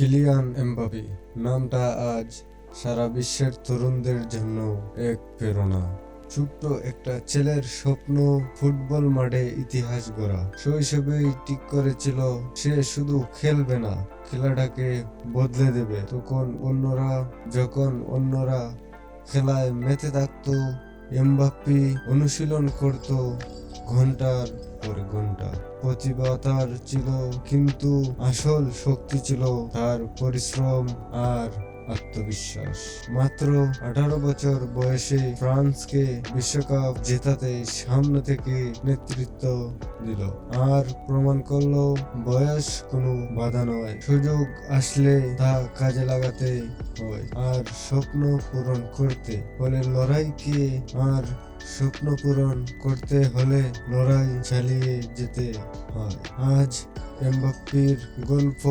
Kylian Mbappé নামটা আজ সারা বিশ্বের তরুণদের জন্য এক প্রেরণা। ছোট্ট একটা ছেলের স্বপ্ন ফুটবল মাঠে ইতিহাস গড়া। শৈশবেই ঠিক করেছিল, সে শুধু খেলবে না, খেলাটাকে বদলে দেবে। তখন অন্যরা, যখন অন্যরা খেলায় মেতে থাকতো, এমবাপ্পি অনুশীলন করত ঘণ্টার পর ঘণ্টা প্রতিভা তার ছিল কিন্তু আসল শক্তি ছিল তার পরিশ্রম আর আত্মবিশ্বাস। মাত্র আঠারো বছর বয়সে ফ্রান্সকে বিশ্বকাপ জেতাতে সামনে থেকে নেতৃত্ব দিল আর প্রমাণ করল, বয়স কোনো বাধা নয়। সুযোগ আসলে তা কাজে লাগাতে হয়। আর স্বপ্ন পূরণ করতে হলে লড়াইকে আর স্বপ্ন পূরণ করতে হলে লড়াই চালিয়ে যেতে হয়। আজ এমবাপ্পির গল্প